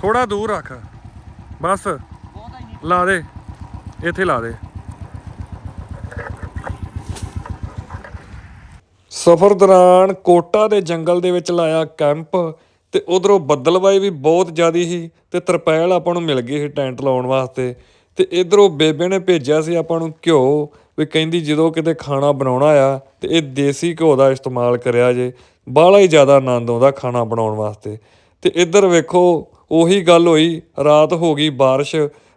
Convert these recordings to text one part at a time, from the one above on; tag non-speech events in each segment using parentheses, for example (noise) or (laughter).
ਥੋੜਾ ਦੂਰ ਰੱਖ। ਬਸ। ਲਾ ਦੇ। ਇੱਥੇ ਲਾ ਦੇ। ਸਫ਼ਰ ਦੌਰਾਨ ਕੋਟਾ ਦੇ ਜੰਗਲ ਦੇ ਵਿੱਚ ਲਾਇਆ ਕੈਂਪ ਤੇ ਉਧਰੋਂ ਬੱਦਲਵਾਈ ਵੀ ਬਹੁਤ ਜ਼ਿਆਦੀ ਸੀ ਤੇ ਤਰਪੈਲ ਆਪਾਂ ਨੂੰ ਮਿਲ ਗਈ ਸੀ ਟੈਂਟ ਲਾਉਣ ਵਾਸਤੇ। ਤੇ ਇਧਰੋਂ ਬੇਬੇ ਨੇ ਭੇਜਿਆ ਸੀ ਆਪਾਂ ਨੂੰ ਘਿਓ ਵੀ ਕਹਿੰਦੀ ਜਦੋਂ ਕਿਤੇ ਖਾਣਾ ਬਣਾਉਣਾ ਆ ਤੇ ਇਹ ਦੇਸੀ ਘਿਓ ਦਾ ਇਸਤੇਮਾਲ ਕਰਿਆ ਜੇ। ਬਾਹਲਾ ਹੀ ਜ਼ਿਆਦਾ ਆਨੰਦ ਆਉਂਦਾ ਖਾਣਾ ਬਣਾਉਣ ਵਾਸਤੇ। ਤੇ ਇੱਧਰ ਵੇਖੋ ਉਹੀ ਗੱਲ ਹੋਈ ਰਾਤ ਹੋ ਗਈ ਬਾਰਿਸ਼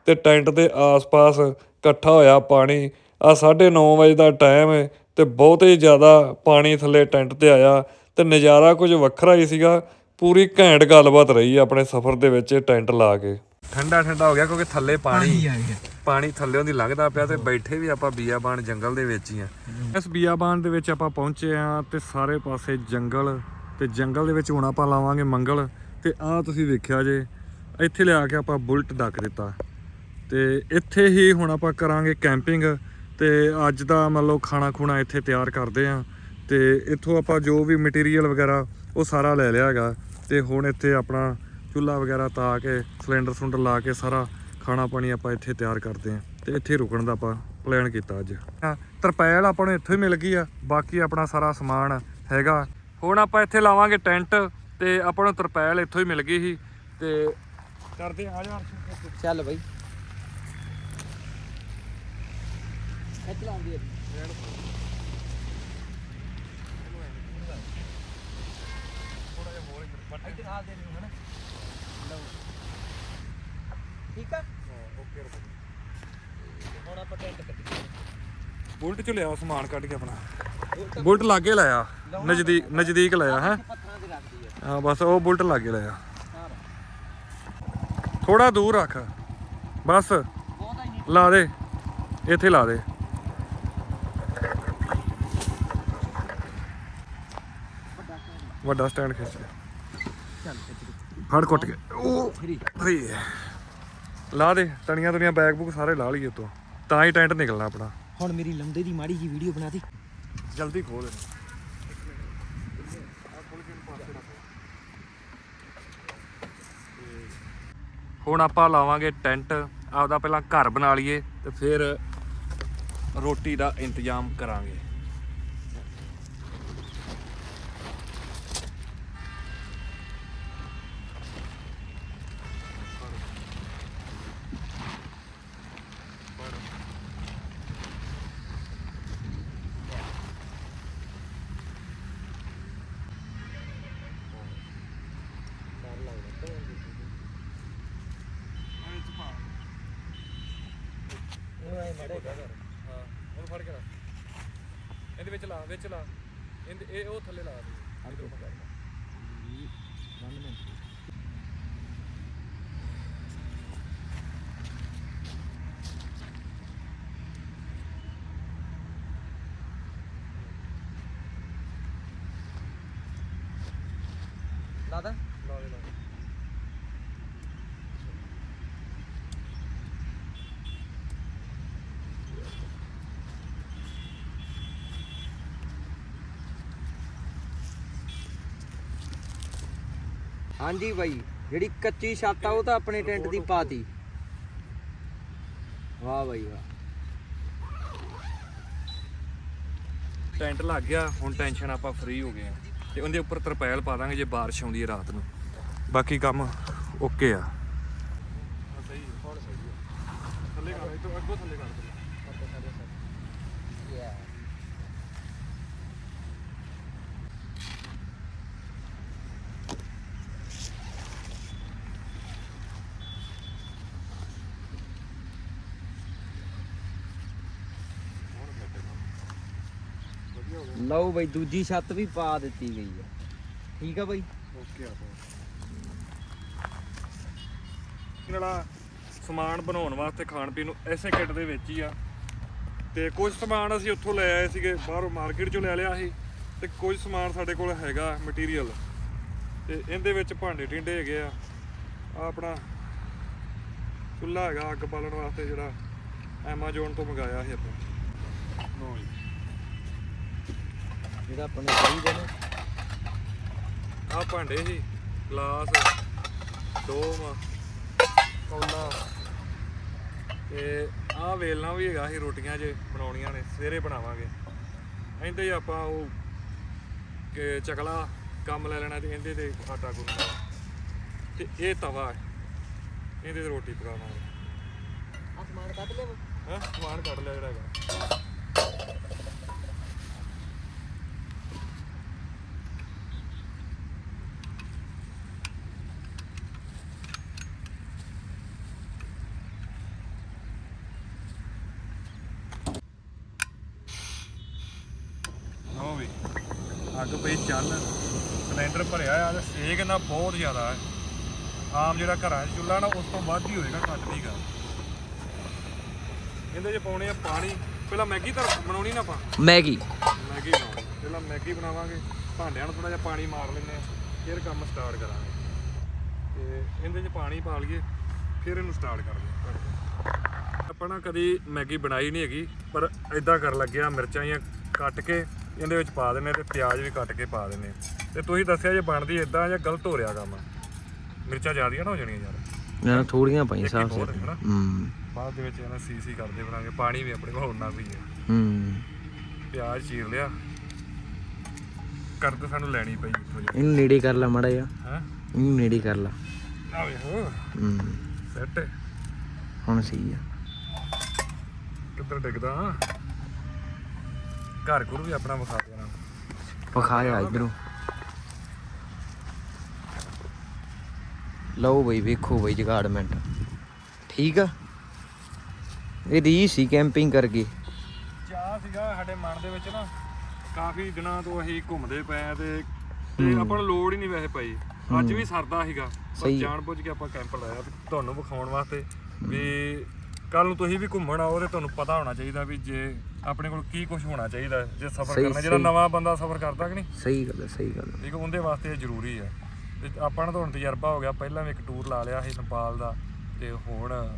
ਤੇ ਟੈਂਟ ਦੇ ਆਸ-ਪਾਸ ਇਕੱਠਾ ਹੋਇਆ ਪਾਣੀ। ਆ 9:30 ਵਜੇ ਦਾ ਟਾਈਮ ਹੈ ਤੇ ਬਹੁਤ ਹੀ ਜ਼ਿਆਦਾ ਪਾਣੀ ਥੱਲੇ ਟੈਂਟ ਤੇ ਆਇਆ ਤੇ ਨਜ਼ਾਰਾ ਕੁਝ ਵੱਖਰਾ ਹੀ ਸੀਗਾ। ਪੂਰੀ ਘੈਂਟ ਗੱਲਬਾਤ ਰਹੀ ਆਪਣੇ ਸਫ਼ਰ ਦੇ ਵਿੱਚ ਟੈਂਟ ਲਾ ਕੇ। ਠੰਡਾ ਠੰਡਾ ਹੋ ਗਿਆ ਕਿਉਂਕਿ ਥੱਲੇ ਪਾਣੀ। ਪਾਣੀ ਥੱਲੇੋਂ ਦੀ ਲੰਘਦਾ ਪਿਆ ਤੇ ਬੈਠੇ ਵੀ ਆਪਾਂ ਬੀਆਬਾਨ ਜੰਗਲ ਦੇ ਵਿੱਚ ਹੀ ਆ। ਇਸ ਬੀਆਬਾਨ ਦੇ ਵਿੱਚ ਆਪਾਂ ਪਹੁੰਚੇ ਆ ਤੇ ਸਾਰੇ ਪਾਸੇ ਜੰਗਲ ਤੇ ਜੰਗਲ ਦੇ ਵਿੱਚ ਹੁਣ ਆਪਾਂ ਲਾਵਾਂਗੇ ਮੰਗਲ। ਤੇ ਆਹ ਤੁਸੀਂ ਵੇਖਿਆ ਜੇ ਇੱਥੇ ਲਿਆ ਕੇ ਆਪਾਂ ਬੁਲਟ ਡੱਕ ਦਿੱਤਾ। ਤੇ ਇੱਥੇ ਹੀ ਹੁਣ ਆਪਾਂ ਕਰਾਂਗੇ ਕੈਂਪਿੰਗ ਤੇ ਅੱਜ ਦਾ ਮਤਲਬ ਖਾਣਾ ਖੂਣਾ ਇੱਥੇ ਤਿਆਰ ਕਰਦੇ ਆ। ਤੇ ਇੱਥੋਂ ਆਪਾਂ ਜੋ ਵੀ ਮਟੀਰੀਅਲ ਵਗੈਰਾ ਉਹ ਸਾਰਾ ਲੈ ਲਿਆ ਹੈਗਾ। ਤੇ ਹੁਣ ਇੱਥੇ ਆਪਣਾ ਚੁੱਲ੍ਹਾ ਵਗੈਰਾ ਤਾ ਕੇ ਸਿਲੰਡਰ ਸੁਲੰਡਰ ਲਾ ਕੇ ਸਾਰਾ ਖਾਣਾ ਪਾਣੀ ਆਪਾਂ ਇੱਥੇ ਤਿਆਰ ਕਰਦੇ ਆ। ਤੇ ਇੱਥੇ ਰੁਕਣ ਦਾ ਆਪਾਂ ਪਲਾਨ ਕੀਤਾ ਅੱਜ। ਹਾਂ, ਤਰਪੈਲ ਆਪਾਂ ਨੂੰ ਇੱਥੋਂ ਹੀ ਮਿਲ ਗਈ ਆ ਬਾਕੀ ਆਪਣਾ ਸਾਰਾ ਸਮਾਨ ਹੈਗਾ। ਹੁਣ ਆਪਾਂ ਇੱਥੇ ਲਾਵਾਂਗੇ ਟੈਂਟ। ਤੇ ਆਪਾਂ ਨੂੰ ਤਰਪੈਲ ਇੱਥੋਂ ਹੀ ਮਿਲ ਗਈ ਸੀ ਤੇ ਕਰਦੇ ਆ ਜਾ ਅਰਸ਼ ਚੱਲ ਬਈ। ਖਿੱਚ ਲਾਉਂਦੀ ਹੈ ਇੱਥੇ ਨਾਲ ਦੇ ਨੂੰ ਹਨਾ ਲਓ ਠੀਕ ਆ? ਹੁਣ ਆਪਾਂ ਟੈਂਟ ਕੱਟੀਏ ਬੁਲਟ ਚ ਲਿਆ ਸਮਾਨ ਕੱਢ ਕੇ ਆਪਣਾ। ਬੁਲਟ ਲਾਗੇ ਲਾਇਆ ਨਜ਼ਦੀਕ ਨਜ਼ਦੀਕ ਲਾਇਆ ਹੈ? ਹੈ ਬਸ ਉਹ ਬੁਲਟ ਲਾਗੇ ਸਾਰਾ ਥੋੜਾ ਦੂਰ ਰੱਖ। ਬਸ। ਲਾ ਦੇ। ਇੱਥੇ ਲਾ ਦੇ। ਵੱਡਾ ਸਟੈਂਡ ਖਿੱਚ ਦੇ ਫੜ ਕੁੱਟ ਕੇ। ਉਹ ਫਰੀ ਲਾ ਦੇ। ਤਣੀਆਂ ਤੁਣੀਆਂ ਬੈਗ ਬੁੱਕ ਸਾਰੇ ਲਾ ਲਈਏ ਤੋਂ ਤਾਂ ਹੀ ਟੈਂਟ ਨਿਕਲਣਾ ਆਪਣਾ। ਹੁਣ ਮੇਰੀ ਲੰਦੇ ਦੀ ਮਾੜੀ ਜੀ ਵੀਡੀਓ ਬਣਾ ਦੇ। ਜਲਦੀ ਖੋਲ ਹੁਣ ਆਪਾਂ ਲਾਵਾਂਗੇ ਟੈਂਟ, ਆਪਦਾ ਪਹਿਲਾਂ ਘਰ ਬਣਾ ਲਈਏ ਤੇ ਫਿਰ ਰੋਟੀ ਦਾ ਇੰਤਜ਼ਾਮ ਕਰਾਂਗੇ। ਹਾਂ ਉਹਨੂੰ ਫੜ ਕੇ ਰੱਖ। ਇਹਦੇ ਵਿੱਚ ਲਾ ਵਿੱਚ ਲਾ। ਇਹਦੇ ਇਹ ਉਹ ਥੱਲੇ ਲਾ ਦੇ। ਇਧਰੋਂ ਫੜ ਲਾਦਾ ਹਾਂਜੀ ਬਾਈ ਜਿਹੜੀ ਕੱਚੀ ਛੱਤ ਆ ਉਹ ਤਾਂ ਆਪਣੇ ਟੈਂਟ ਦੀ ਪਾਤੀ। ਵਾਹ ਬਾਈ ਵਾਹ। ਟੈਂਟ ਲੱਗ ਗਿਆ ਹੁਣ ਟੈਨਸ਼ਨ ਆਪਾਂ ਫ੍ਰੀ ਹੋ ਗਏ ਆ। ਤੇ ਉਹਦੇ ਉੱਪਰ ਤਰਪੈਲ ਪਾ ਦਾਂਗੇ ਜੇ ਬਾਰਿਸ਼ ਆਉਂਦੀ ਹੈ ਰਾਤ ਨੂੰ। ਬਾਕੀ ਕੰਮ ਓਕੇ ਆ। ਸਹੀ ਹੁਣ ਸਹੀ ਥੱਲੇ ਕਰ ਇਹ ਤੋਂ ਅੱਗੋਂ ਥੱਲੇ ਕਰ। ਲਓ ਬਾਈ, ਦੂਜੀ ਛੱਤ ਵੀ ਪਾ ਦਿੱਤੀ ਗਈ ਆ ਠੀਕ ਆ ਬਾਈ? ਓਕੇ ਆ ਜਿਹੜਾ ਸਮਾਨ ਬਣਾਉਣ ਵਾਸਤੇ ਖਾਣ ਪੀਣ ਨੂੰ ਐਸੇ ਕਿੱਟ ਦੇ ਵਿੱਚ ਹੀ ਆ। ਤੇ ਕੁਝ ਸਮਾਨ ਅਸੀਂ ਉੱਥੋਂ ਲੈ ਆਏ ਸੀਗੇ, ਬਾਹਰੋਂ ਮਾਰਕੀਟ ਚੋਂ ਲੈ ਲਿਆ ਸੀ। ਤੇ ਕੁਝ ਸਮਾਨ ਸਾਡੇ ਕੋਲ ਹੈਗਾ ਮਟੀਰੀਅਲ ਤੇ ਇਹਦੇ ਵਿੱਚ ਭਾਂਡੇ ਟਿੰਡੇ ਹੈਗੇ ਆ। ਆ ਆਪਣਾ ਚੁੱਲ੍ਹਾ ਹੈਗਾ ਅੱਗ ਬਾਲਣ ਵਾਸਤੇ ਜਿਹੜਾ ਐਮਾਜ਼ੋਨ ਤੋਂ ਮੰਗਾਇਆ ਸੀ ਆਪਾਂ ਲਓ ਜੀ ਜਿਹੜਾ ਆਪਣੇ ਚਾਹੀਦੇ ਨੇ। ਆ ਭਾਂਡੇ ਸੀ ਗਲਾਸ ਡੋਮ ਕੌਲਾ ਤੇ ਆਹ ਵੇਲਣਾ ਵੀ ਹੈਗਾ ਸੀ ਰੋਟੀਆਂ 'ਚ ਬਣਾਉਣੀਆਂ ਨੇ ਸਵੇਰੇ ਬਣਾਵਾਂਗੇ। ਇਹਦੇ ਹੀ ਆਪਾਂ ਉਹ ਕਿ ਚਕਲਾ ਕੰਮ ਲੈ ਲੈਣਾ ਤੇ ਇਹਦੇ ਤੇ ਆਟਾ ਗੁੰਨਣਾ। ਤੇ ਇਹ ਤਵਾ ਹੈ ਇਹਦੇ ਤੇ ਰੋਟੀ ਪਕਾਵਾਂਗੇ ਅਸਮਾਨ ਕੱਢ ਲੈ ਹਾਂ ਸਮਾਨ ਕੱਢ ਲਿਆ ਜਿਹੜਾ ਹੈਗਾ ਲਓ ਵੀ ਪਈ ਚੱਲ ਸਿਲੰਡਰ ਭਰਿਆ ਆ ਤੇ ਸੇਕ ਨਾ ਬਹੁਤ ਜ਼ਿਆਦਾ ਹੈ ਆਮ ਜਿਹੜਾ ਘਰਾਂ 'ਚ ਚੁੱਲ੍ਹਾ ਨਾ ਉਸ ਤੋਂ ਵੱਧ ਹੀ ਹੋਏਗਾ ਘੱਟ ਨਹੀਂਗਾ ਇਹਦੇ 'ਚ ਪਾਉਣੇ ਆ ਪਾਣੀ। ਪਹਿਲਾਂ ਮੈਗੀ ਤਾਂ ਬਣਾਉਣੀ ਨਾ ਆਪਾਂ? ਮੈਗੀ। ਮੈਗੀ ਬਣਾਉਣੀ। ਪਹਿਲਾਂ ਮੈਗੀ ਬਣਾਵਾਂਗੇ। ਭਾਂਡਿਆਂ ਨੂੰ ਥੋੜਾ ਜਿਹਾ ਪਾਣੀ ਮਾਰ ਲੈਂਦੇ ਆ। ਫਿਰ ਕੰਮ ਸਟਾਰਟ ਕਰਾਂਗੇ। ਤੇ ਇਹਦੇ 'ਚ ਪਾਣੀ ਪਾ ਲਈਏ ਫਿਰ ਇਹਨੂੰ ਸਟਾਰਟ ਕਰਦੇ ਆਪਾਂ ਨਾ ਕਦੀ ਮੈਗੀ ਬਣਾਈ ਨਹੀਂ ਹੈਗੀ ਪਰ ਇਦਾਂ ਕਰ ਲੱਗਿਆ ਮਿਰਚਾਂ ਜਾਂ ਕੱਟ ਕੇ ਇਹਦੇ ਵਿੱਚ ਪਾ ਦਿੰਨੇ ਤੇ ਪਿਆਜ਼ ਵੀ ਕੱਟ ਕੇ ਪਾ ਦਿੰਨੇ ਤੇ ਤੁਸੀਂ ਦੱਸਿਆ ਜੇ ਬਣਦੀ ਇਦਾਂ ਜਾਂ ਗਲਤ ਹੋ ਰਿਹਾ ਕੰਮ? ਮਿਰਚਾਂ ਜ਼ਿਆਦੀਆਂ ਨਾ ਹੋ ਜਾਣੀਆਂ ਯਾਰ। ਨਾ ਥੋੜੀਆਂ ਪਾਈ ਸਾਫ਼ ਬਹੁਤ ਹੈ। ਬਾਅਦ ਦੇ ਵਿੱਚ ਇਹਨਾਂ ਸੀ ਸੀ ਕਰਦੇ ਬਣਾਂਗੇ ਪਾਣੀ ਵੀ ਆਪਣੇ ਕੋਲ ਉਨਾ ਵੀ ਹੈ ਹੂੰ। ਪਿਆਜ਼ ਚੀਰ ਲਿਆ। ਕਰਦ ਸਾਨੂੰ ਲੈਣੀ ਪਈ ਇਹਨੂੰ ਨੇੜੇ ਕਰ ਲਾ ਮੜਾ ਜਾ ਹੈ? ਇਹਨੂੰ ਨੇੜੇ ਕਰ ਲਾ। ਆ ਵੇਖੋ। ਹੂੰ। ਸੈੱਟ। ਹੁਣ ਸਹੀ ਆ। ਕਿੱਧਰ ਡਿੱਗਦਾ? ਘਰ ਘੁਰ ਵੀ ਆਪਣਾ ਵਿਖਾ ਦੇਣਾ ਜਾ ਇਧਰੋਂ। ਲਓ ਬਈ ਵੇਖੋ ਬਈ ਜਗਾੜਮੈਂਟ ਠੀਕ ਆ? ਇਹ ਰੀ ਸੀ ਕੈਂਪਿੰਗ ਕਰਕੇ। ਚਾਹ ਸੀਗਾ ਸਾਡੇ ਮਨ ਦੇ ਵਿੱਚ ਨਾ ਕਾਫੀ ਦਿਨਾਂ ਤੋਂ ਅਸੀਂ ਘੁੰਮਦੇ ਪਏ ਆ ਤੇ ਤੇ ਆਪਾਂ ਨੂੰ ਲੋੜ ਹੀ ਨਹੀਂ ਵੈਸੇ ਪਈ ਅੱਜ ਵੀ ਸਰਦਾ ਸੀਗਾ ਪਰ। ਜਾਣ ਬੁੱਝ ਕੇ ਆਪਾਂ ਕੈਂਪ ਲਾਇਆ ਤੁਹਾਨੂੰ ਵਿਖਾਉਣ ਵਾਸਤੇ ਵੀ ਕੱਲ ਨੂੰ ਤੁਸੀਂ ਵੀ ਘੁੰਮਣ ਆਓ ਤੇ ਤੁਹਾਨੂੰ ਪਤਾ ਹੋਣਾ ਚਾਹੀਦਾ ਵੀ ਜੇ ਆਪਣੇ ਕੋਲ ਕੀ ਕੁਝ ਹੋਣਾ ਚਾਹੀਦਾ ਜੇ ਸਫ਼ਰ ਸਹੀ- ਕਰਨਾ ਜਿਹੜਾ ਸਹੀ। ਨਵਾਂ ਬੰਦਾ ਸਫ਼ਰ ਕਰਦਾ ਕਿ ਨਹੀਂ? ਸਹੀ ਗੱਲ ਹੈ ਸਹੀ ਗੱਲ ਹੈ। ਠੀਕ ਉਹਦੇ ਵਾਸਤੇ ਇਹ ਜ਼ਰੂਰੀ ਹੈ। ਤੇ ਆਪਾਂ ਨੂੰ ਤਾਂ ਹੁਣ ਤਜਰਬਾ ਹੋ ਗਿਆ ਪਹਿਲਾਂ ਵੀ ਇੱਕ ਟੂਰ ਲਾ ਲਿਆ ਸੀ ਨੇਪਾਲ ਦਾ ਤੇ ਹੁਣ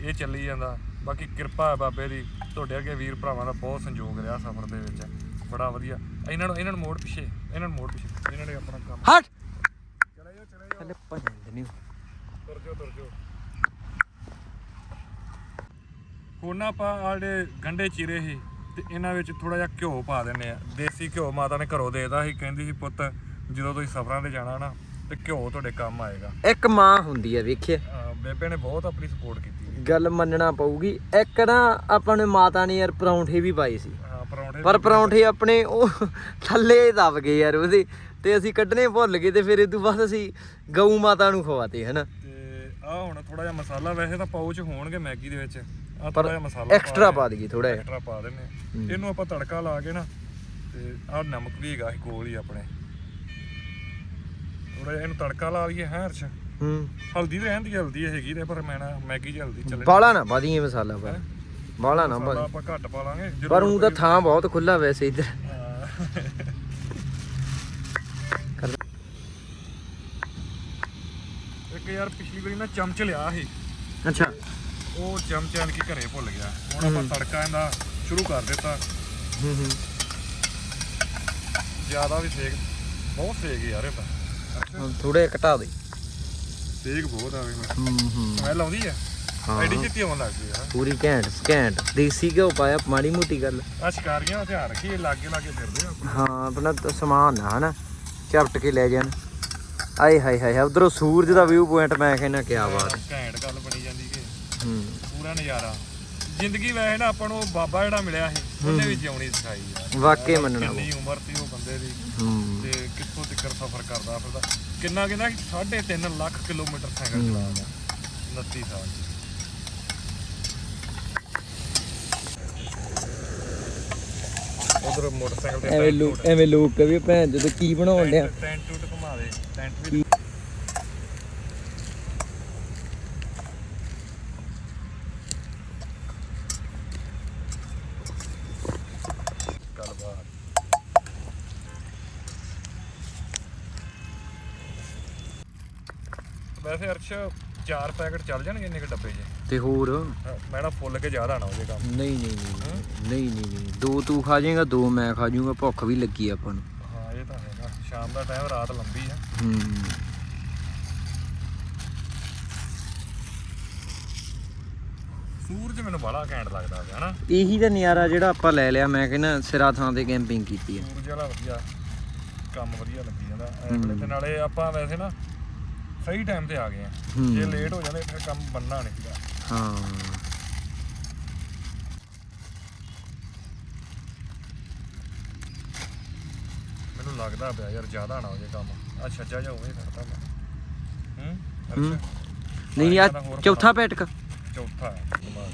ਇਹ ਚੱਲੀ ਜਾਂਦਾ। ਬਾਕੀ ਕਿਰਪਾ ਹੈ ਬਾਬੇ ਦੀ ਤੁਹਾਡੇ ਅੱਗੇ ਵੀਰ ਭਰਾਵਾਂ ਦਾ ਬਹੁਤ ਸੰਯੋਗ ਰਿਹਾ ਸਫ਼ਰ ਦੇ ਵਿੱਚ। ਬੜਾ ਵਧੀਆ। ਇਹਨਾਂ ਨੂੰ ਇਹਨਾਂ ਨੂੰ ਮੋੜ ਪਿੱਛੇ ਇਹਨਾਂ ਨੂੰ ਮੋੜ ਪਿੱਛੇ। ਇਹਨਾਂ ਨੇ ਆਪਣਾ ਕੰਮ ਹਟ! ਚਲੇ ਜਾਓ ਚਲੇ ਜਾਓ। ਥੱਲੇ ਭਜਨ ਨਹੀਂ। ਤੁਰ ਜਾਓ ਤੁਰ ਜਾਓ। ਹੁਣ ਆਪਾਂ ਆਹ ਜਿਹੜੇ ਗੰਡੇ ਚੀਰੇ ਸੀ ਤੇ ਇਹਨਾਂ ਵਿੱਚ ਥੋੜਾ ਜਿਹਾ ਘਿਓ ਪਾ ਦਿੰਨੇ ਆ ਦੇਸੀ ਘਿਓ ਮਾਤਾ ਨੇ ਘਰੋਂ ਦੇਦਾ ਸੀ ਕਹਿੰਦੀ ਸੀ ਪੁੱਤ ਜਦੋਂ ਤੁਸੀਂ ਸਫ਼ਰਾਂ ਤੇ ਜਾਣਾ ਨਾ ਤੇ ਘਿਓ ਤੁਹਾਡੇ ਕੰਮ ਆਏਗਾ। ਇੱਕ ਮਾਂ ਹੁੰਦੀ ਆ ਵੇਖਿਆ। ਅਹ ਬੇਬੇ ਨੇ ਬਹੁਤ ਆਪਣੀ ਸਪੋਰਟ ਕੀਤੀ ਗੱਲ ਮੰਨਣਾ ਪਊਗੀ ਇੱਕ ਨਾ ਆਪਾਂ ਨੇ ਮਾਤਾ ਨੇ ਯਾਰ ਪਰੌਂਠੇ ਵੀ ਪਾਏ ਸੀ। ਹਾਂ ਪਰੌਂਠੇ ਪਰ ਪਰੌਂਠੇ ਆਪਣੇ ਉਹ ਥੱਲੇ ਦਬ ਗਏ ਯਾਰ ਉਹਦੇ ਤੇ ਅਸੀਂ ਕੱਢਣੇ ਭੁੱਲ ਗਏ ਤੇ ਫਿਰ ਇਹ ਤੋਂ ਬਾਅਦ ਅਸੀਂ ਗਊ ਮਾਤਾ ਨੂੰ ਖਵਾਤੇ ਹਨਾ। ਤੇ ਆ ਹੁਣ ਥੋੜਾ ਜਿਹਾ ਮਸਾਲਾ ਵੈਸੇ ਤਾਂ ਪਾਉਚ ਹੋਣਗੇ ਮੈਗੀ ਦੇ ਵਿੱਚ। ਪਰ ਐਕਸਟਰਾ ਪਾ ਦਈਏ ਥੋੜਾ ਜਿਹਾ। ਐਕਸਟਰਾ ਪਾ ਦਿੰਨੇ। ਇਹਨੂੰ ਆਪਾਂ ਤੜਕਾ ਲਾ ਕੇ ਨਾ ਤੇ ਆਹ ਨਮਕ ਵੀ ਹੈਗਾ ਸੀ ਕੋਲ ਹੀ ਆਪਣੇ। ਥੋੜਾ ਜਿਹਾ ਇਹਨੂੰ ਤੜਕਾ ਲਾ ਲਈਏ ਹੈ ਅਰਸ਼ ਹੂੰ। ਹਲਦੀ ਤੇ ਰਹਿੰਦੀ ਹਲਦੀ ਹੈਗੀ ਤੇ ਪਰ ਮੈਂ ਨਾ ਮੈਗੀ ਚ ਹਲਦੀ ਚੱਲੇ ਬਾਲਾ ਨਾ ਪਾਦੀਏ ਮਸਾਲਾ ਪਰ ਬਾਲਾ ਨਾ ਪਾ ਆਪਾਂ ਘੱਟ ਪਾ ਲਾਂਗੇ ਪਰ ਉਹ ਤਾਂ ਥਾਂ ਬਹੁਤ ਖੁੱਲਾ ਵੈਸੇ ਇੱਧਰ। ਇੱਕ ਯਾਰ ਪਿਛਲੀ ਵਾਰੀ ਨਾ ਚਮਚ ਲਿਆ ਸੀ। ਅੱਛਾ। ਉਹ ਚਮਚ ਆਣ ਕੇ ਘਰੇ ਭੁੱਲ ਗਿਆ। ਹੁਣ ਆਪਾਂ ਤੜਕਾ ਇਹਦਾ ਸ਼ੁਰੂ ਕਰ ਦਿੱਤਾ। ਹੂੰ ਹੂੰ। ਜ਼ਿਆਦਾ ਵੀ ਸੇਕ ਬਹੁਤ ਸੇਕ ਯਾਰ ਇਹ ਤਾਂ। ਥੋੜਾ ਜਿਹਾ ਘਟਾ ਦੇ। ਸੇਕ ਬਹੁਤ ਆਵੇ ਮੈਂ। ਹੂੰ ਹੂੰ। ਸਮੈਲ ਆਉਂਦੀ ਆ। ਹਾਂ। ਐਡੀ ਜਿੱਤੀ ਆਉਣ ਲੱਗ ਗਈ ਆ। ਪੂਰੀ ਘੈਂਟ ਘੈਂਟ। ਦੇਸੀ ਘਿਓ ਪਾਇਆ ਮਾੜੀ ਮੋਟੀ ਗੱਲ। ਆ ਸ਼ਿਕਾਰੀਆਂ ਦਾ ਧਿਆਨ ਰੱਖੀ ਇਹ ਲਾਗੇ ਲਾਗੇ ਫਿਰਦੇ ਆ ਹਾਂ ਆਪਣਾ ਸਮਾਨ ਨਾ ਹਨਾ। ਝਪਟ ਕੇ ਲੈ ਜਾਣ। ਆਏ ਹਾਏ ਹਾਏ ਉਧਰੋਂ ਸੂਰਜ ਦਾ ਵਿਊ ਪੁਆਇੰਟ ਮੈਂ ਕਹਿੰਦਾ ਕਿਆ ਬਾਤ। ਘੈਂਟ ਗੱਲ ਕਿ ਪੂਰਾ ਨਜ਼ਾਰਾ। ਜ਼ਿੰਦਗੀ ਵੈਸੇ ਨਾ ਆਪਾਂ ਨੂੰ ਉਹ ਬਾਬਾ ਜਿਹੜਾ ਮਿਲਿਆ ਸੀ ਉਹਨੇ ਵੀ ਜਿਉਣੀ ਸਿਖਾਈ ਯਾਰ ਵਾਕਈ ਮੰਨਣਾ ਕਿੰਨੀ ਉਮਰ ਸੀ ਉਹ ਬੰਦੇ ਦੀ। ਤੇ ਕਿੱਥੋਂ ਤੱਕ ਸਫ਼ਰ ਕਰਦਾ ਫਿਰਦਾ। ਕਿੰਨਾ ਕਹਿੰਦਾ 3.5 ਲੱਖ ਕਿਲੋਮੀਟਰ ਸਾਈਕਲ ਚਲਾਉਂਦਾ। 29 ਸਾਲ। ਉਧਰ ਮੋਟਰਸਾਈਕਲ ਤੇ ਐਵੇਂ ਲੋਕ ਐਵੇਂ ਲੋਕ ਕਹੇ ਭੈਣ ਜਦੋਂ ਕੀ ਬਣਾਉਣ ਡਿਆ? ਟੈਂਟ ਟੈਂਟ ਟੂਟ ਘੁਮਾ ਦੇ। ਟੈਂਟ ਵੀ ਵੈਸੇ ਅਰਸ਼ ਚਾਰ ਪੈਕਟ ਚੱਲ ਜਾਣਗੇ ਇੰਨੇ ਕ ਡੱਬੇ ਜੇ। ਤੇ ਹੋਰ? ਮੈਂ ਨਾ ਫੁੱਲ ਕੇ ਜ਼ਿਆਦਾ ਨਾ ਹੋ ਕੰਮ। ਨਹੀਂ ਨਹੀਂ ਨਹੀਂ ਨਹੀਂ ਨਹੀਂ ਨਹੀਂ ਦੋ ਤੂੰ ਖਾ ਜਾਏਗਾ ਦੋ ਮੈਂ ਖਾ ਜਾਊਗਾ ਭੁੱਖ ਵੀ ਲੱਗੀ ਆਪਾਂ ਨੂੰ। ਹਾਂ ਇਹ ਤਾਂ ਹੈਗਾ। ਸ਼ਾਮ ਦਾ ਟਾਈਮ ਰਾਤ ਲੰਬੀ ਆ। ਸੂਰਜ ਮੈਨੂੰ ਬੜਾ ਘੈਂਟ ਲੱਗਦਾ ਹੈ ਹਨਾ? ਇਹੀ ਤਾਂ ਨਜ਼ਾਰਾ ਜਿਹੜਾ ਆਪਾਂ ਲੈ ਲਿਆ ਮੈਂ ਕਹਿੰਦਾ ਸਿਰਾ ਥਾਂ ਤੇ ਕੈਂਪਿੰਗ ਕੀਤੀ ਆ। ਸੂਰਜ ਵਾਲਾ ਵਧੀਆ। ਕੰਮ ਵਧੀਆ ਲੱਗੀ ਜਾਂਦਾ। ਐਵੇਂ ਤੇ ਨਾਲੇ ਆਪਾਂ ਵੈਸੇ ਨਾ ਸਹੀ ਟਾਈਮ ਤੇ ਆ ਗਏ ਆ। ਹੂੰ। ਜੇ ਲੇਟ ਹੋ ਜਾਂਦੇ ਫਿਰ ਕੰਮ ਬੰਨਾ ਨਹੀਂ ਸੀਗਾ। ਹਾਂ। ਮੈਨੂੰ ਲੱਗਦਾ ਪਿਆ ਯਾਰ ਜ਼ਿਆਦਾ ਨਾ ਹੋ ਜੇ ਕੰਮ। ਆ ਛੱਜਾ ਜਾ ਉਵੇਂ ਹੀ ਕਰਦਾ ਮੈਂ। ਹੂੰ? ਹੂੰ। ਅੱਛਾ। ਨਹੀਂ ਨਹੀਂ ਆਹ ਚੌਥਾ ਪੈਟਕ ਚੌਥਾ ਹੈ ਦਿਮਾਗ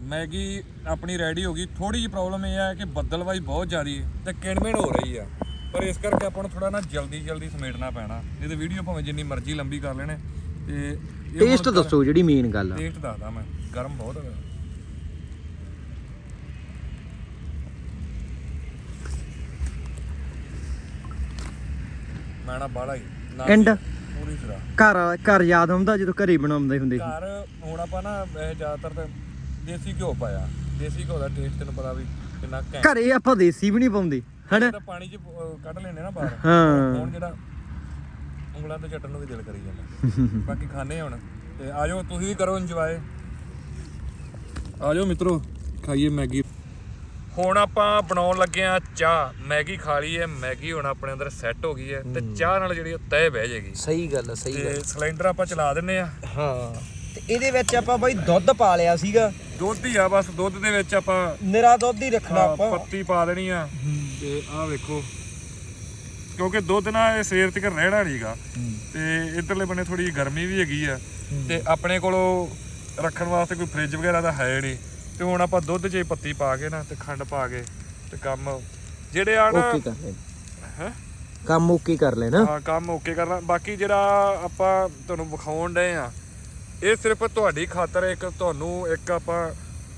ਮੈਗੀ ਆਪਣੀ ਰੈਡੀ ਹੋ ਗਈ। ਥੋੜੀ ਜਿਹੀ ਪ੍ਰੋਬਲਮ ਇਹ ਹੈ ਕਿ ਬੱਦਲਵਾਈ ਬਹੁਤ ਜ਼ਿਆਦੀ ਹੈ ਤੇ ਕਿਣਮਿਣ ਹੋ ਰਹੀ ਆ। ਪਰ ਇਸ ਕਰਕੇ ਆਪਾਂ ਨੂੰ ਥੋੜਾ ਨਾ ਜਲਦੀ ਜਲਦੀ ਸਮੇਟਣਾ ਪੈਣਾ। ਤੇ ਵੀਡੀਓ ਭਾਵੇਂ ਜਿੰਨੀ ਮਰਜ਼ੀ ਲੰਬੀ ਕਰ ਲੈਣੇ। ਤੇ ਟੇਸਟ ਦੱਸੋ ਜਿਹੜੀ ਮੇਨ ਗੱਲ ਆ। ਟੇਸਟ ਦੱਸਦਾ ਮੈਂ। ਗਰਮ ਬਹੁਤ ਹੋਇਆ ਮੈਂ ਨਾ ਬਾੜਾ ਹੀ ਐਂਡ ਪੂਰੀ ਘਰ ਘਰ ਯਾਦ ਆਉਂਦਾ ਜਦੋਂ ਘਰੇ ਬਣਾਉਂਦੇ ਹੁੰਦੇ ਸੀ? ਘਰ ਹੁਣ ਆਪਾਂ ਨਾ ਜ਼ਿਆਦਾਤਰ ਤੇ ਦੇਸੀ ਘਿਓ ਪਾਇਆ। ਦੇਸੀ ਘਿਓ ਦਾ ਟੇਸਟ ਤੈਨੂੰ ਪਤਾ ਵੀ ਕਿੰਨਾ ਘੈਂਟ। ਘਰੇ ਆਪਾਂ ਦੇਸੀ ਵੀ ਨਹੀਂ ਪਾਉਂਦੇ ਹਨਾ? ਤਾਂ ਪਾਣੀ 'ਚ ਅਹ, ਕੱਢ ਲੈਨੇ ਨਾ ਬਾਹਰ। ਹਾਂ। ਹੁਣ ਜਿਹੜਾ ਉਂਗਲਾਂ ਤੇ ਚੱਟਣ ਨੂੰ ਵੀ ਦਿਲ ਕਰੀ ਜਾਂਦਾ। (laughs) ਬਾਕੀ ਖਾਣੇ ਹੁਣ। ਤੇ ਆਜੋ ਤੁਸੀਂ ਵੀ ਕਰੋ ਇੰਜੋਏ ਆਜੋ ਮਿੱਤਰੋ ਖਾਈਏ ਮੈਗੀ। ਹੁਣ ਆਪਾਂ ਬਣਾਉਣ ਲੱਗੇ ਆ ਚਾਹ। ਮੈਗੀ ਖਾ ਲਈ ਹੈ ਮੈਗੀ ਹੁਣ ਆਪਣੇ ਅੰਦਰ ਸੈੱਟ ਹੋ ਗਈ ਹੈ। ਤੇ ਚਾਹ ਨਾਲ ਜਿਹੜੀ ਉਹ ਤਹਿ ਬਹਿ ਜਾਏਗੀ। ਸਹੀ ਗੱਲ ਆ ਸਹੀ ਤੇ ਸਿਲੰਡਰ ਆਪਾਂ ਚਲਾ ਦਿੰਨੇ ਆ ਹਾਂ। ਤੇ ਇਹਦੇ ਵਿੱਚ ਆਪਾਂ ਬਾਈ ਦੁੱਧ ਪਾ ਲਿਆ ਸੀਗਾ। ਦੁੱਧ ਹੀ ਆ ਬਸ ਦੁੱਧ ਦੇ ਵਿੱਚ ਆਪਾਂ ਨਿਰਾ ਦੁੱਧ ਹੀ ਰੱਖਣਾ ਆਹ, ਆਪਾਂ। ਪੱਤੀ ਪਾ ਦੇਣੀ ਆ। ਤੇ ਆਹ ਵੇਖੋ। ਕਿਉਂਕਿ ਦੁੱਧ ਨਾ ਇਹ ਸੇਰ ਤੱਕ ਰਹਿਣਾ ਨਹੀਂਗਾ ਤੇ ਇਧਰਲੇ ਬੰਨੇ ਥੋੜੀ ਗਰਮੀ ਵੀ ਹੈਗੀ ਆ। ਤੇ ਆਪਣੇ ਕੋਲੋਂ ਰੱਖਣ ਵਾਸਤੇ ਕੋਈ ਫ੍ਰਿਜ ਵਗੈਰਾ ਤਾਂ ਹੈ ਨਹੀਂ ਤੇ ਹੁਣ ਆਪਾਂ ਦੁੱਧ 'ਚ ਹੀ ਪੱਤੀ ਪਾ ਕੇ ਨਾ ਤੇ ਖੰਡ ਪਾ ਕੇ ਤੇ ਕੰਮ ਜਿਹੜੇ ਆ ਨਾ ਓਕੇ ਕਰ ਲੈ ਹੈਂ? ਕੰਮ ਓਕੇ ਕਰ ਲੈਣਾ। ਹਾਂ ਕੰਮ ਓਕੇ ਕਰਨਾ। ਬਾਕੀ ਜਿਹੜਾ ਆਪਾਂ ਤੁਹਾਨੂੰ ਵਿਖਾਉਣ ਡਏ ਆ ਇਹ ਸਿਰਫ ਤੁਹਾਡੀ ਖਾਤਰ ਇੱਕ ਤੁਹਾਨੂੰ ਇੱਕ ਆਪਾਂ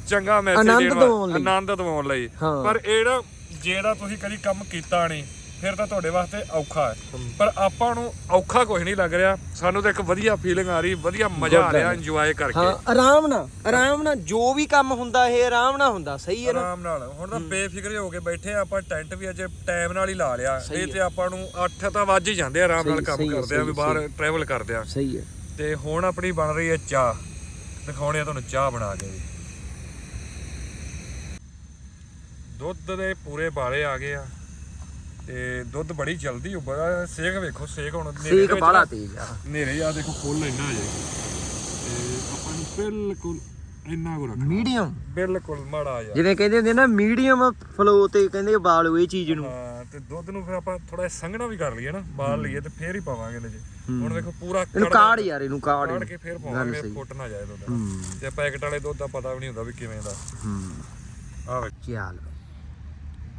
ਚੰਗਾ ਮੈਸੇਜ ਆਨੰਦ ਦੇਣ ਵਾ- ਦਿਵਾਉਣ ਲਈ। ਆਨੰਦ ਦਿਵਾਉਣ ਲਈ। ਹਾਂ। ਪਰ ਇਹ ਨਾ ਜਿਹੜਾ ਤੁਸੀਂ ਕਦੀ ਕੰਮ ਕੀਤਾ ਨਹੀਂ ਫਿਰ ਤਾਂ ਤੁਹਾਡੇ ਵਾਸਤੇ ਔਖਾ ਹੈ। ਪਰ ਆਪਾਂ ਨੂੰ ਔਖਾ ਕੁਝ ਨਹੀਂ ਲੱਗ ਰਿਹਾ। ਸਾਨੂੰ ਤਾਂ ਇੱਕ ਵਧੀਆ ਫੀਲਿੰਗ ਆ ਰਹੀ ਵਧੀਆ ਮਜ਼ਾ ਆ ਰਿਹਾ ਇੰਜੋਏ ਕਰਕੇ। ਹਾਂ ਆਰਾਮ ਨਾਲ ਆਰਾਮ ਨਾਲ ਜੋ ਵੀ ਕੰਮ ਹੁੰਦਾ ਇਹ ਆਰਾਮ ਨਾਲ ਹੁੰਦਾ ਸਹੀ ਹੈ ਨਾ? ਆਰਾਮ ਨਾਲ। ਹੁਣ ਤਾਂ ਬੇਫਿਕਰੇ ਹੋ ਕੇ ਬੈਠੇ ਆ ਆਪਾਂ ਟੈਂਟ ਵੀ ਅੱਜ ਟਾਈਮ ਨਾਲ ਹੀ ਲਾ ਲਿਆ। ਇਹ ਤੇ ਆਪਾਂ ਨੂੰ 8 ਤਾਂ ਵੱਜ ਹੀ ਜਾਂਦੇ ਆ ਆਰਾਮ ਨਾਲ ਸਹੀ- ਕੰਮ ਸਹੀ ਕਰਦੇ ਆ ਵੀ ਬਾਹਰ ਟਰੈਵਲ ਕਰਦੇ ਆ। ਸਹੀ ਹੈ। ਤੇ ਹੁਣ ਆਪਣੀ ਬਣ ਰਹੀ ਹੈ ਚਾਹ। ਦਿਖਾਉਣੇ ਆ ਤੁਹਾਨੂੰ ਚਾਹ ਬਣਾ ਕੇ ਦੁੱਧ ਦੇ ਪੂਰੇ ਬਾਲੇ ਆ ਗਏ ਆ। ਤੇ ਦੁੱਧ ਬੜੀ ਜਲਦੀ ਉੱਬਲਦਾ ਸੇਕ ਵੇਖੋ ਸੇਕ ਹੁਣ ਸੇਕ ਬਾਲਾ ਤੇਜ਼ ਆ। ਹਨੇਰੇ ਆ ਦੇਖੋ ਫੁੱਲ ਇੰਨਾ ਜੇ। ਤੇ ਆਪਾਂ ਨੂੰ ਬਿਲਕੁਲ ਇੰਨਾ ਕੋ ਰੱਖਣਾ। ਮੀਡੀਅਮ। ਬਿਲਕੁਲ ਮਾੜਾ ਜਾ ਜਿਵੇਂ ਕਹਿੰਦੇ ਹੁੰਦੇ ਨਾ ਮੀਡੀਅਮ ਫਲੋ ਤੇ ਕਹਿੰਦੇ ਬਾਲੋ ਇਹ ਚੀਜ਼ ਨੂੰ। ਹਾਂ ਤੇ ਦੁੱਧ ਨੂੰ ਫਿਰ ਆਪਾਂ ਥੋੜਾ ਸੰਘਣਾ ਵੀ ਕਰ ਲਈਏ ਨਾ ਬਾਲ ਲਈਏ ਤੇ ਫੇਰ ਹੀ ਪਾਵਾਂਗੇ ਇਹਦੇ 'ਚ। ਹੁਣ ਵੇਖੋ ਪੂਰਾ ਇਹਨੂੰ ਕਾੜ ਯਾਰ ਇਹਨੂੰ ਕਾੜ। ਕਾੜ। ਕੇ ਫੇਰ ਪਾਵਾਂਗੇ। ਫੁੱਟ ਨਾ ਜਾਏ ਦੁੱਧ ਹੂੰ। ਤੇ ਪੈਕਟ ਵਾਲੇ ਦੁੱਧ ਦਾ ਪਤਾ ਵੀ ਨਹੀਂ ਹੁੰਦਾ ਵੀ ਕਿਵੇਂ ਦਾ। ਹੂੰ। ਆ ਵੇ ਚੱਲ।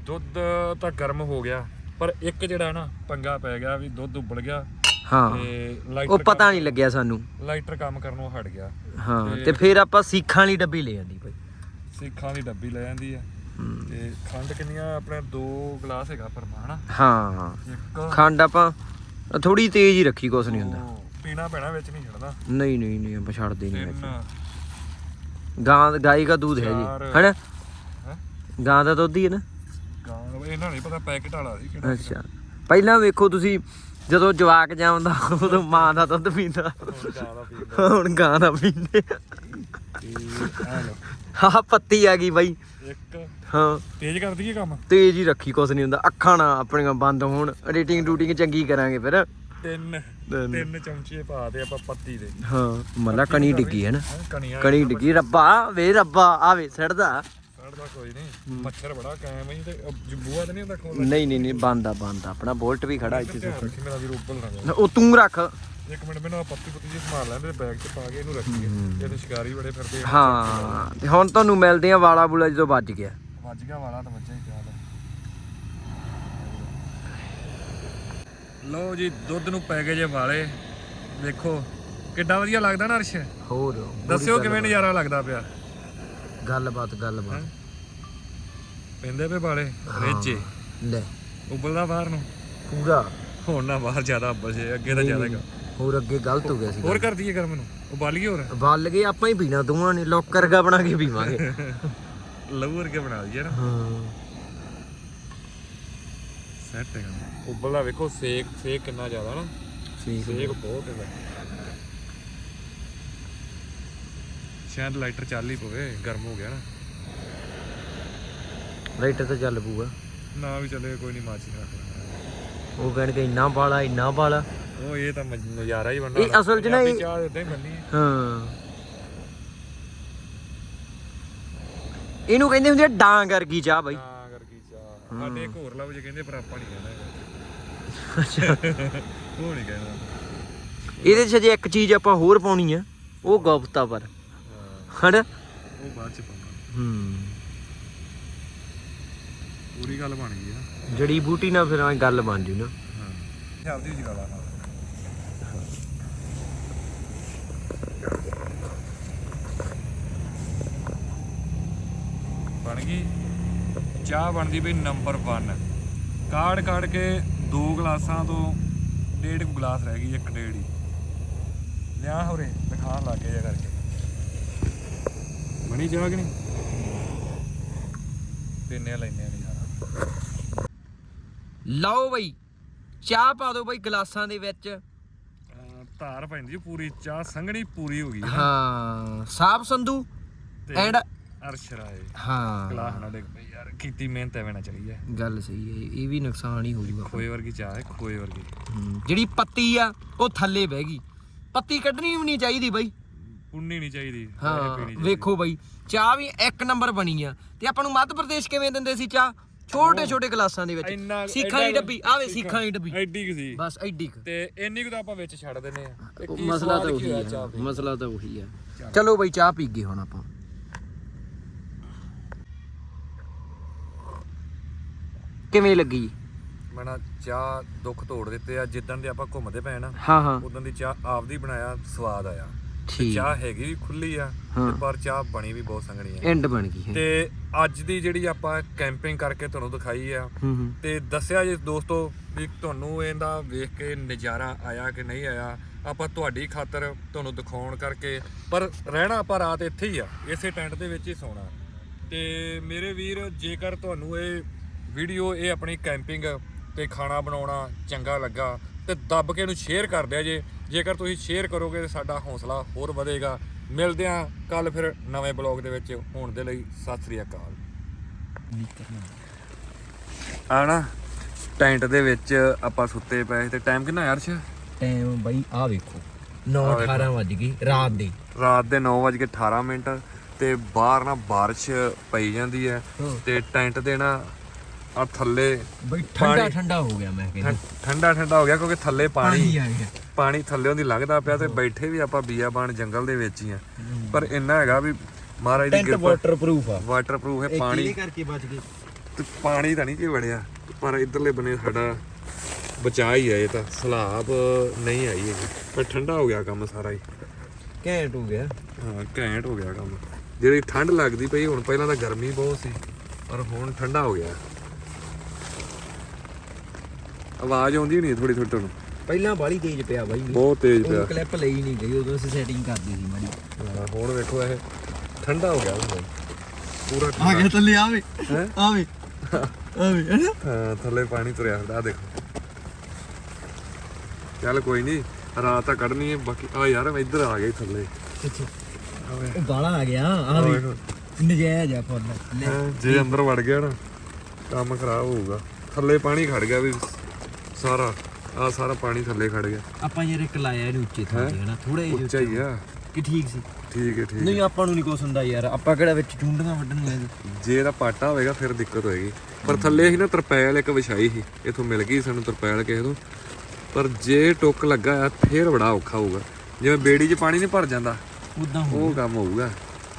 ਦੁੱਧ ਤਾਂ ਗਰਮ ਹੋ ਗਿਆ ਪਰ ਇੱਕ ਜਿਹੜਾ ਨਾ ਪੰਗਾ ਪੈ ਗਿਆ ਵੀ ਦੁੱਧ ਉਬਲ ਗਿਆ। ਹਾਂ। ਤੇ ਉਹ ਪਤਾ ਨਹੀਂ ਲੱਗਿਆ ਸਾਨੂੰ। ਲਾਈਟਰ ਕੰਮ ਕਰਨੋਂ ਹਟ ਗਿਆ। ਹਾਂ ਤੇ ਫਿਰ ਆਪਾਂ ਸੀਖਾਂ ਵਾਲੀ ਡੱਬੀ ਲੈ ਜਾਂਦੀ ਭਾਈ ਸਿੱਖਾਂ ਦੀ ਡੱਬੀ ਲੈ ਜਾਂਦੀ ਆ। ਤੇ ਖੰਡ ਕਿੰਨੀਆਂ? ਆਪਣੇ ਦੋ ਗਲਾਸ ਹੈਗਾ ਪਰਮਾ ਹਨਾ ਹਾਂ। ਇੱਕ। ਖੰਡ ਆਪਾਂ ਥੋੜੀ ਤੇਜ਼ ਹੀ ਰੱਖੀ ਕੁਛ ਨਹੀਂ ਹੁੰਦਾ। ਪੀਣਾ ਪੈਣਾ ਵਿੱਚ ਨਹੀਂ ਛੱਡਦਾ ਨਹੀਂ ਨਹੀਂ ਨਹੀਂ ਆਪਾਂ ਛੱਡਦੇ ਨਹੀਂ ਤਿੰਨ। ਗਾਂ ਗਾਈ ਦਾ ਦੁੱਧ ਹੈ। ਜੀ। ਹੈਨਾ? ਗਾਂ ਦਾ ਦੁੱਧ ਹੀ ਹੈ ਨਾ। ਗਾਂ ਇਹਨਾਂ ਨਹੀਂ ਪਤਾ ਪੈਕਟ ਵਾਲਾ ਸੀ ਕਿਹੜਾ ਅੱਛਾ। ਪਹਿਲਾਂ ਵੇਖੋ ਤੁਸੀਂ ਜਦੋਂ ਜਵਾਕ ਜਾਂਦਾ ਉਦੋਂ ਮਾਂ ਦਾ ਦੁੱਧ ਪੀਂਦਾ। ਹੁਣ ਗਾਂ ਦਾ ਪੀਂਦਾ ਆਹ ਪੱਤੀ ਆ ਗਈ ਬਾਈ। ਇੱਕ। ਹਾਂ। ਤੇਜ਼ ਕਰ ਦਈਏ ਕੰਮ? ਤੇਜ਼ ਹੀ ਰੱਖੀ ਕੁਛ ਨਹੀਂ ਹੁੰਦਾ। ਅੱਖਾਂ ਨਾ ਆਪਣੀਆਂ ਬੰਦ ਹੋਣ। ਐਡੀਟਿੰਗ ਡੂਟਿੰਗ ਚੰਗੀ ਕਰਾਂਗੇ ਫਿਰ। ਤਿੰਨ। ਤਿੰਨ। ਚਮਚੇ ਪਾ ਦੇ ਆਪਾਂ ਪੱਤੀ ਦੇ। ਹਾਂ ਮੱਲਾ ਕਣੀ ਡਿੱਗੀ ਹੈ ਨਾ। ਹੈਂ, ਕਣੀ ਡਿੱਗੀ। ਰੱਬਾ ਵੇ ਰੱਬਾ ਆਵੇ ਸੜਦਾ ਕੋਈ ਨਹੀਂ। ਮੱਛਰ ਬੜਾ ਕਾਇਮ ਹੈ ਤੇ ਜਬੂਆ ਤੇ ਨਹੀਂ ਹੁੰਦਾ ਨਹੀਂ ਨਹੀਂ ਨਹੀਂ ਬੰਦ ਬੰਦ ਆਪਣਾ ਬੋਲਟ ਵੀ ਖੜਾ ਇੱਥੇ ਮੇਰਾ ਨਾ ਜਾਏ ਉਹ ਤੂੰ ਰੱਖ। ਇੱਕ ਮਿੰਟ ਮੈਨੂੰ ਪੱਤੀ ਪੁੱਤੀ ਜੀ ਸਮਾਰ ਲੈਂਦੇ ਬੈਗ 'ਚ ਪਾ ਕੇ ਇਹਨੂੰ ਰੱਖੀਏ ਇਹ ਤੇ ਸ਼ਿਕਾਰੀ ਬੜੇ ਫਿਰਦੇ। ਹਾਂ ਤੇ ਹੁਣ ਤੁਹਾਨੂੰ ਮਿਲਦੇ ਆ ਵਾਲਾ ਬੁਲਾ ਜਦੋਂ ਵੱਜ ਗਿਆ। ਵੱਜ ਗਿਆ ਵਾਲਾ ਤਾਂ ਵੱਜਿਆ ਹੀ ਪਿਆ ਲੋ ਜੀ ਦੁੱਧ ਨੂੰ ਪੈ ਗਏ ਜੇ ਵਾਲੇ। ਵੇਖੋ ਕਿੱਡਾ ਵਧੀਆ ਲੱਗਦਾ ਨਾ ਅਰਸ਼। ਹੋਰ ਦੱਸਿਓ ਕਿਵੇਂ ਨਜ਼ਾਰਾ ਲੱਗਦਾ ਪਿਆ। ਗੱਲਬਾਤ ਗੱਲਬਾਤ। ਪੈਂਦੇ ਪਏ ਵਾਲੇ ਰੇਚੇ। ਲੈ। ਉਬਲਦਾ ਬਾਹਰ ਨੂੰ। ਪੂਰਾ? ਹੁਣ ਨਾ ਬਾਹਰ ਜ਼ਿਆਦਾ ਅੱਬਲ ਜੇ ਅੱਗੇ ਤਾਂ ਜ਼ਿਆਦਾ ਹੈਗਾ ਹੋਰ ਅੱਗੇ ਗਲਤ ਹੋ ਗਿਆ ਸੀ ਹੋਰ ਕਰ ਦਈਏ ਗਰਮ ਨੂੰ ਉਬਾਲੀਏ ਹੋਰ। ਵੱਲ ਗਏ ਆਪਾਂ ਹੀ ਪੀਣਾ ਦੋਵਾਂ ਨੇ ਲੋਕਰ ਗਾ ਬਣਾ ਕੇ ਪੀਵਾਂਗੇ। ਲਹੂ ਵਰਗੇ ਬਣਾ ਦਈਏ ਨਾ। ਹਾਂ। ਸੈੱਟ ਹੈਗਾ ਉਬਲਦਾ ਵੇਖੋ ਸੇਕ ਸੇਕ ਕਿੰਨਾ ਜ਼ਿਆਦਾ ਨਾ। ਸੇਕ ਬਹੁਤ ਹੈ। ਸ਼ਾਇਦ ਲਾਈਟਰ ਚੱਲ ਹੀ ਪਵੇ ਗਰਮ ਹੋ ਗਿਆ ਨਾ। ਲਾਈਟਰ ਤਾਂ ਚੱਲ ਪੂਗਾ ਨਾ ਵੀ ਚੱਲੇ ਕੋਈ ਨਹੀਂ ਮਾਚੀ ਰੱਖ ਉਹ ਕਹਿਣਗੇ ਇੰਨਾ ਬਾਲਾ ਇੰਨਾ ਬਾਲਾ। ਉਹ ਇਹ ਤਾਂ ਮਜ਼- ਨਜ਼ਾਰਾ ਹੀ ਬਣਨਾ ਇਹ ਅਸਲ 'ਚ ਨਾ ਇਹ- ਚਾਹ ਇਦਾਂ ਹੀ ਬਣਨੀ ਹੈ। ਹਾਂ। ਇਹਨੂੰ ਕਹਿੰਦੇ ਹੁੰਦੇ ਆ ਡਾਂਗ ਵਰਗੀ ਚਾਹ ਬਾਈ। ਤਾਂ ਕਰਕੇ ਚਾਹ। ਸਾਡੇ ਇੱਕ ਹੋਰ ਲਫ਼ਜ਼ ਕਹਿੰਦੇ ਪਰ ਆਪਾਂ ਨਹੀਂ ਕਹਿੰਦੇ। ਅੱਛਾ। (laughs) ਉਹ ਨਹੀਂ ਕਹਿੰਦਾ। ਇਹਦੇ 'ਚ ਜੇ ਇੱਕ ਚੀਜ਼ ਆਪਾਂ ਹੋਰ ਪਾਉਣੀ ਆ ਉਹ ਗੁਪਤਾ ਪਰ। ਹਾਂ, ਹਨਾ? ਉਹ ਬਾਅਦ ਚ ਪਾਉਣਾ ਹੂੰ। ਪੂਰੀ ਗੱਲ ਬਣ ਗਈ ਆ। ਜੜੀ ਬੂਟੀ ਨਾਲ ਫਿਰ ਐਂ ਗੱਲ ਬਣ ਜੂ ਨਾ। ਹਾਂ। ਬਣ ਗਈ। ਚਾਹ ਬਣਦੀ ਬਈ ਨੰਬਰ 1 ਕਾੜ ਕਾੜ ਕੇ ਦੋ ਗਲਾਸਾਂ ਤੋਂ ਡੇਢ ਕੁ ਗਲਾਸ ਰਹਿ ਗਈ ਇੱਕ ਡੇਢ ਹੀ। ਲਿਆ ਹੋਰੇ ਦਿਖਾਣ ਲੱਗ ਜਾ ਕਰਕੇ। ਬਣੀ ਚਾਹ ਕਿ ਨਹੀਂ? ਪੀਨੇ ਲੈਨੇ ਆ ਲਓ ਬਈ ਚਾਹ ਪਾ ਦਿਓ ਬਈ ਗਲਾਸਾਂ ਦੇ ਵਿੱਚ। ਧਾਰ ਪੈਂਦੀ ਆ ਪੂਰੀ ਚਾਹ ਸੰਘਣੀ ਪੂਰੀ ਹੋ ਗਈ ਹਾਂ ਸਾਬ ਸੰਧੂ ਐਂਡ ਅਰਸ਼ ਰਾਏ। ਹਾਂ। ਗਲਾਸ ਨਾਲ ਡਿੱਗ ਪਈ ਯਾਰ ਕੀਤੀ ਮਿਹਨਤ ਐਵੇਂ ਨਾ ਚਲੀ ਜਾਏ ਗੱਲ ਸਹੀ ਹੈ ਇਹ ਵੀ ਨੁਕਸਾਨ ਹੀ ਹੋ ਜੂਗਾ। ਖੋਏ ਵਰਗੀ ਚਾਹ ਹੈ ਖੋਏ ਵਰਗੀ। ਹੂੰ। ਜਿਹੜੀ ਪੱਤੀ ਆ ਉਹ ਥੱਲੇ ਬਹਿ ਗਈ। ਪੱਤੀ ਕੱਢਣੀ ਵੀ ਨਹੀਂ ਚਾਹੀਦੀ ਬਈ। ਪੁੰਨੀ ਨਹੀਂ ਚਾਹੀਦੀ ਹਾਂ। ਵੇਖੋ ਬਈ ਚਾਹ ਵੀ ਇੱਕ ਨੰਬਰ ਬਣੀ ਆ। ਤੇ ਆਪਾਂ ਨੂੰ ਮੱਧ ਪ੍ਰਦੇਸ਼ ਕਿਵੇਂ ਦਿੰਦੇ ਸੀ ਚਾਹ? ਛੋਟੇ ਛੋਟੇ ਗਲਾਸਾਂ ਦੇ ਵਿੱਚ। ਇੰਨਾ ਸਿੱਖਾਂ ਦੀ ਡੱਬੀ ਆਵੇ ਸਿੱਖਾਂ ਦੀ ਡੱਬੀ। ਐਡੀ ਕੁ ਸੀ। ਬਸ ਐਡੀ ਕੁ। ਤੇ ਇੰਨੀ ਕੁ ਤਾਂ ਆਪਾਂ ਵਿੱਚ ਛੱਡ ਦਿੰਨੇ ਆ। ਤੇ ਉਹ ਕੀ ਮਸਲਾ ਸਵਾਦ ਤਾਂ ਕੀ ਉਹੀ ਹੋਇਆ ਆ ਚਾਹ ਪੀ ਮਸਲਾ ਤਾਂ ਉਹੀ ਆ। ਚਲੋ ਬਈ ਚਾਹ ਪੀ ਗਏ ਹੁਣ ਆਪਾਂ। ਕਿਵੇਂ ਲੱਗੀ? ਮਣਾ ਚਾਹ ਦੁੱਖ ਤੋੜ ਦਿੱਤੇ ਆ। ਜਿੱਦਣ ਦੇ ਆਪਾਂ ਘੁੰਮਦੇ ਪਏ ਨਾ ਹਾਂ ਹਾਂ। ਉਦੋਂ ਦੀ ਚਾਹ ਆਪਦੀ ਬਣਾਇਆ ਸਵਾਦ ਆਇਆ। ਤੇ ਚਾਹ ਹੈਗੀ ਵੀ ਖੁੱਲੀ ਆ। ਤੇ ਪਰ ਚਾਹ ਬਣੀ ਵੀ ਬਹੁਤ ਸੰਘਣੀ ਆ। ਐਂਡ ਬਣ ਗਈ ਹੈ। ਤੇ ਅੱਜ ਦੀ ਜਿਹੜੀ ਆਪਾਂ ਕੈਂਪਿੰਗ ਕਰਕੇ ਤੁਹਾਨੂੰ ਦਿਖਾਈ ਆ ਹੂੰ ਹੂੰ। ਤੇ ਦੱਸਿਆ ਜੇ ਦੋਸਤੋ ਵੀ ਤੁਹਾਨੂੰ ਇਹਦਾ ਵੇਖ ਕੇ ਨਜ਼ਾਰਾ ਆਇਆ ਕਿ ਨਹੀਂ ਆਇਆ ਆਪਾਂ ਤੁਹਾਡੀ ਖਾਤਰ ਤੁਹਾਨੂੰ ਦਿਖਾਉਣ ਕਰਕੇ ਪਰ ਰਹਿਣਾ ਆਪਾਂ ਰਾਤ ਇੱਥੇ ਹੀ ਆ ਇਸੇ ਟੈਂਟ ਦੇ ਵਿੱਚ ਹੀ ਸੌਣਾ। ਤੇ ਮੇਰੇ ਵੀਰ ਜੇਕਰ ਤੁਹਾਨੂੰ ਇਹ ਵੀਡੀਓ ਇਹ ਆਪਣੀ ਕੈਂਪਿੰਗ ਤੇ ਖਾਣਾ ਬਣਾਉਣਾ ਚੰਗਾ ਲੱਗਾ ਤੇ ਦੱਬ ਕੇ ਇਹਨੂੰ ਸ਼ੇਅਰ ਕਰ ਦਿਆ ਜੇ। ਜੇਕਰ ਤੁਸੀਂ ਸ਼ੇਅਰ ਕਰੋਗੇ ਤੇ ਸਾਡਾ ਹੌਸਲਾ ਹੋਰ ਵਧੇਗਾ। ਮਿਲਦੇ ਆ ਕੱਲ ਫਿਰ ਨਵੇਂ ਬਲੌਗ ਦੇ ਵਿੱਚ। ਹੋਣ ਦੇ ਲਈ ਸਤਿ ਸ੍ਰੀ ਅਕਾਲ। ਆ ਨਾ ਟੈਂਟ ਦੇ ਵਿੱਚ ਆਪਾਂ ਸੁੱਤੇ ਪਏ ਸੀ। ਤੇ ਟਾਈਮ ਕਿੰਨਾ ਯਾਰ ਅਰਸ਼ ਟਾਈਮ ਬਈ ਆ ਵੇਖੋ। 9 ਆਹ ਵੇਖੋ। 18 ਵੱਜ ਗਈ ਰਾਤ ਦੇ। ਰਾਤ ਦੇ 9:18 ਮਿੰਟ। ਤੇ ਬਾਹਰ ਨਾ ਬਾਰਿਸ਼ ਪਈ ਜਾਂਦੀ ਹਾਂ। ਤੇ ਟੈਂਟ ਦੇ ਨਾ ਆ ਥੱਲੇ ਬਈ ਠੰਡਾ ਪਾਣੀ- ਠੰਡਾ ਹੋ ਗਿਆ ਮੈਂ ਕਹਿੰਦਾ। ਠੰਡਾ ਠੰਡਾ ਹੋ ਗਿਆ ਕਿਉਂਕਿ ਥੱਲੇ ਪਾਣੀ ਆ ਗਿਆ। ਪਾਣੀ ਥੱਲੇੋਂ ਦੀ ਲੰਘਦਾ ਪਿਆ ਤੇ ਬੈਠੇ ਵੀ ਆਪਾਂ ਬੀਆਬਾਨ ਜੰਗਲ ਦੇ ਵਿੱਚ ਹੀ ਆ। ਪਰ ਇੰਨਾ ਹੈਗਾ ਵੀ ਮਹਾਰਾਜ ਦੀ ਟੈਂਟ ਕਿਰਪਾ ਵਾਟਰਪ੍ਰੂਫ ਆ। ਵਾਟਰਪ੍ਰੂਫ ਹੈ ਪਾਣੀ ਕਰਕੇ ਬਚ ਗਏ ਤੇ ਪਾਣੀ ਤਾਂ ਨਹੀਂ ਕਿ ਵੜਿਆ ਪਰ ਇਧਰਲੇ ਬੰਨੇ ਸਾਡਾ ਬਚਾ ਹੀ ਆ ਇਹ ਤਾਂ ਸਲਾਬ ਨਹੀਂ ਆਈ ਹੈਗੀ। ਪਰ ਠੰਡਾ ਹੋ ਗਿਆ ਕੰਮ ਸਾਰਾ ਹੀ। ਘੈਂਟ ਹੋ ਗਿਆ। ਹਾਂ ਘੈਂਟ ਹੋ ਗਿਆ ਕੰਮ। ਜਿਹੜੀ ਠੰਡ ਲੱਗਦੀ ਪਈ ਹੁਣ ਪਹਿਲਾਂ ਤਾਂ ਗਰਮੀ ਬਹੁਤ ਸੀ ਪਰ ਹੁਣ ਠੰਡਾ ਹੋ ਗਿਆ। ਆਵਾਜ਼ ਆਉਂਦੀ ਨਹੀਂ ਥੋੜੀ ਥੋੜੀ ਤੁਹਾਨੂੰ। ਪਹਿਲਾਂ ਬਾਲੀ ਤੇਜ਼ ਪਿਆ ਬਾਈ। ਬਹੁਤ ਤੇਜ਼ ਪਿਆ। ਕਲਿੱਪ ਲਈ ਨਹੀਂ ਗਈ ਉਦੋਂ ਅਸੀਂ ਸੈਟਿੰਗ ਕਰਦੀ ਸੀ ਮਾੜੀ। ਹੁਣ ਵੇਖੋ ਇਹ। ਠੰਡਾ ਹੋ ਗਿਆ ਹੁਣ। ਪੂਰਾ ਆ ਗਿਆ ਥੱਲੇ ਆਵੇ? ਆਵੇ ਆਵੇ ਹਾਂ ਥੱਲੇ ਪਾਣੀ ਤੁਰਿਆ ਫਿਰਦਾ ਆਹ ਦੇਖੋ। ਚੱਲ ਕੋਈ ਨਹੀਂ ਰਾਤ ਤਾਂ ਕੱਢਣੀ ਹੈ ਬਾਕੀ ਆ ਯਾਰ ਇੱਧਰ ਆ ਗਏ ਥੱਲੇ। ਉਹ ਬਾਲਾ ਆ ਗਿਆ ਆਵੇ ਵੇਖੋ। ਨਜਾਇਜ਼ ਆ ਫੁੱਲ। ਜੇ ਅੰਦਰ ਵੜ ਗਿਆ ਨਾ ਕੰਮ ਖਰਾਬ ਹੋਊਗਾ। ਥੱਲੇ ਪਾਣੀ ਖੜ ਗਿਆ ਵੀ ਸਾਰਾ ਆ ਸਾਰਾ ਪਾਣੀ ਥੱਲੇ ਖੜ ਗਿਆ। ਆਪਾਂ ਯਾਰ ਇੱਕ ਲਾਇਆ ਇਹਨੂੰ ਉੱਚੇ ਥਾਂ ਤੇ ਹਨਾ? ਥੋੜਾ ਜਿਹਾ ਉੱਚਾ ਹੀ ਆ। ਕਿ ਠੀਕ ਸੀ? ਠੀਕ ਹੈ ਠੀਕ ਨਹੀਂ ਆਪਾਂ ਨੂੰ ਨਹੀਂ ਕੁਛ ਹੁੰਦਾ ਯਾਰ। ਆਪਾਂ ਕਿਹੜਾ ਵਿੱਚ ਚੁੰਡੀਆਂ ਵੱਢਣੀਆਂ ਜੇ ਇਹਦਾ ਪਾਟਾ ਹੋਵੇਗਾ ਫਿਰ ਦਿੱਕਤ ਹੋਏਗੀ। ਪਰ ਥੱਲੇ ਹੀ ਨਾ ਤਰਪੈਲ ਇੱਕ ਵਿਛਾਈ ਸੀ। ਇਥੋਂ ਮਿਲ ਗਈ ਸਾਨੂੰ ਤਰਪੈਲ ਕਿਸੇ ਤੋਂ। ਪਰ ਜੇ ਟੁੱਕ ਲੱਗਾ ਆ ਫਿਰ ਬੜਾ ਔਖਾ ਹੋਊਗਾ। ਜਿਵੇਂ ਬੇੜੀ 'ਚ ਪਾਣੀ ਨਹੀਂ ਭਰ ਜਾਂਦਾ ਉਦਾਂ ਉਹ ਕੰਮ ਹੋਊਗਾ।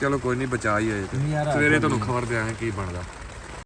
ਚਲੋ ਕੋਈ ਨਹੀਂ ਬਚਾ ਹੀ ਆਏ ਸਵੇਰੇ ਤੁਹਾਨੂੰ ਖਬਰ ਦਿਆਂਗੇ ਕੀ ਬਣਦਾ।